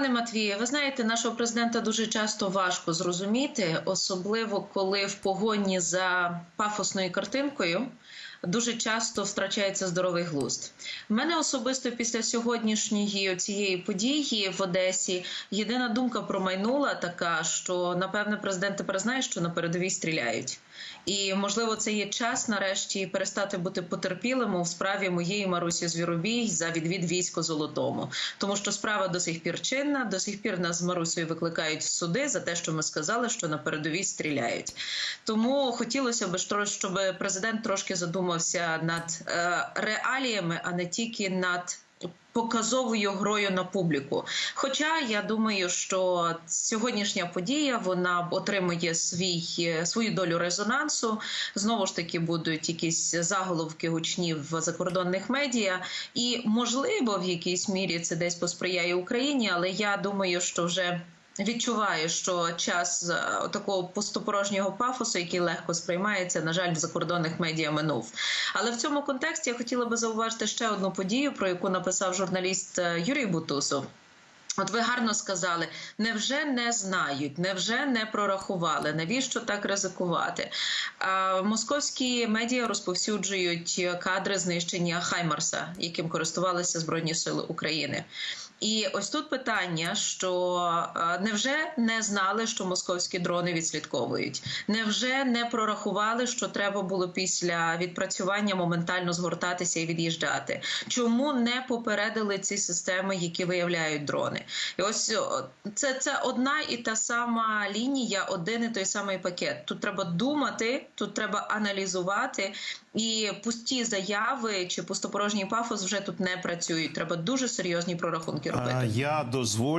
Пане Матвію, ви знаєте, нашого президента дуже часто важко зрозуміти, особливо коли в погоні за пафосною картинкою дуже часто втрачається здоровий глузд. У мене особисто після сьогоднішньої цієї події в Одесі єдина думка промайнула така, що напевне президент тепер знає, що на передовій стріляють. І можливо, це є час нарешті перестати бути потерпілим у справі моєї Марусі Звіробій за відвід військо золотому, тому що справа до сих пір чинна. До сих пір нас з Марусею викликають в суди за те, що ми сказали, що на передовій стріляють. Тому хотілося б щоб президент трошки задумався над е, реаліями, а не тільки над. Показовою грою на публіку. Хоча я думаю, що сьогоднішня подія вона отримує свій е, свою долю резонансу. Знову ж таки будуть якісь заголовки гучні в закордонних медіа, і можливо, в якійсь мірі це десь посприяє Україні, але я думаю, що вже. Відчуваю, що час е, такого пустопорожнього пафосу, який легко сприймається, на жаль, в закордонних медіа минув. Але в цьому контексті я хотіла би зауважити ще одну подію, про яку написав журналіст е, Юрій Бутусов. От ви гарно сказали, невже не знають, невже не прорахували, навіщо так ризикувати? Московські медіа розповсюджують кадри знищення Хаймарса, яким користувалися Збройні Сили України. І ось тут питання: що невже не знали, що московські дрони відслідковують? Невже не прорахували, що треба було після відпрацювання моментально згортатися і від'їжджати? Чому не попередили ці системи, які виявляють дрони? І ось це, це одна і та сама лінія, один і той самий пакет. Тут треба думати, тут треба аналізувати, і пусті заяви чи пустопорожній пафос вже тут не працюють. Треба дуже серйозні прорахунки робити. А, Я дозволю.